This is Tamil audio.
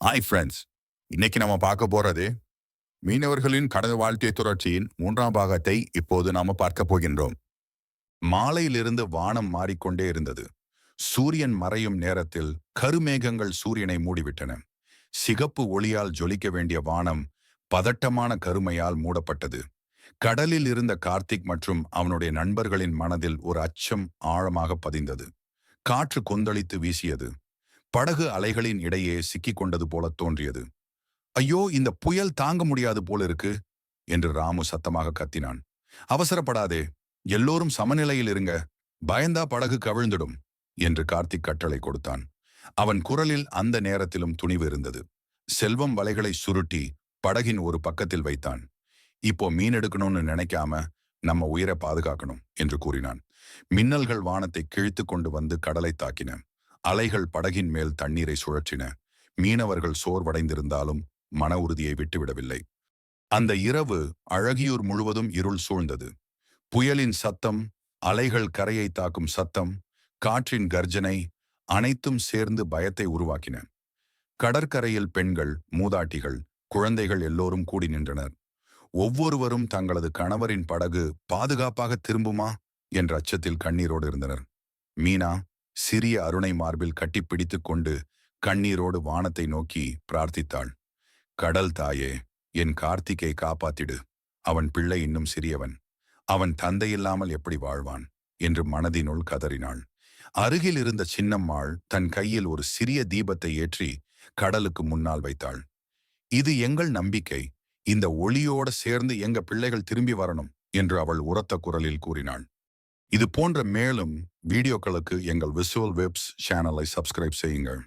ஹாய் ஃப்ரெண்ட்ஸ் இன்னைக்கு நம்ம பார்க்க போறது மீனவர்களின் கடந்த வாழ்க்கை தொடர்ச்சியின் மூன்றாம் பாகத்தை இப்போது நாம பார்க்க போகின்றோம். மாலையிலிருந்து வானம் மாறிக்கொண்டே இருந்தது. சூரியன் மறையும் நேரத்தில் கருமேகங்கள் சூரியனை மூடிவிட்டன. சிகப்பு ஒளியால் ஜொலிக்க வேண்டிய வானம் பதட்டமான கருமையால் மூடப்பட்டது. கடலில் இருந்த கார்த்திக் மற்றும் அவனுடைய நண்பர்களின் மனதில் ஒரு அச்சம் ஆழமாக பதிந்தது. காற்று கொந்தளித்து வீசியது. படகு அலைகளின் இடையே சிக்கிக் கொண்டது போல தோன்றியது. ஐயோ இந்த புயல் தாங்க முடியாது போல இருக்கு என்று ராமு சத்தமாக கத்தினான். அவசரப்படாதே எல்லோரும் சமநிலையில் இருங்க பயந்தா படகு கவிழ்ந்துடும் என்று கார்த்திக் கட்டளை கொடுத்தான். அவன் குரலில் அந்த நேரத்திலும் துணிவு இருந்தது. செல்வம் வலைகளை சுருட்டி படகின் ஒரு பக்கத்தில் வைத்தான். இப்போ மீன் எடுக்கணும்னு நினைக்காம நம்ம உயிரை பாதுகாக்கணும் என்று கூறினான். மின்னல்கள் வானத்தை கிழித்து கொண்டு வந்து கடலை தாக்கின. அலைகள் படகின் மேல் தண்ணீரை சுழற்றின. மீனவர்கள் சோர்வடைந்திருந்தாலும் மன உறுதியை விட்டுவிடவில்லை. அந்த இரவு அழகியூர் முழுவதும் இருள் சூழ்ந்தது. புயலின் சத்தம் அலைகள் கரையை தாக்கும் சத்தம் காற்றின் கர்ஜனை அனைத்தும் சேர்ந்து பயத்தை உருவாக்கின. கடற்கரையில் பெண்கள் மூதாட்டிகள் குழந்தைகள் எல்லோரும் கூடி நின்றனர். ஒவ்வொருவரும் தங்களது கணவரின் படகு பாதுகாப்பாக திரும்புமா என்ற அச்சத்தில் கண்ணீரோடு இருந்தனர். மீனா சிறிய அருணை மார்பில் கட்டிப்பிடித்து கொண்டு கண்ணீரோடு வானத்தை நோக்கி பிரார்த்தித்தாள். கடல் தாயே என் கார்த்திகை காப்பாத்திடு. அவன் பிள்ளை இன்னும் சிறியவன். அவன் தந்தையில்லாமல் எப்படி வாழ்வான்? என்று மனதினுள் கதறினாள். அருகில் இருந்த சின்னம்மாள் தன் கையில் ஒரு சிறிய தீபத்தை ஏற்றி கடலுக்கு முன்னால் வைத்தாள். இது எங்கள் நம்பிக்கை. இந்த ஒளியோட சேர்ந்து எங்க பிள்ளைகள் திரும்பி வரணும் என்று அவள் உரத்த குரலில் கூறினாள். இது போன்ற மேலும் வீடியோக்களுக்கு எங்கள் விசுவல் வெப்ஸ் சேனலை சப்ஸ்கிரைப் செய்யுங்கள்.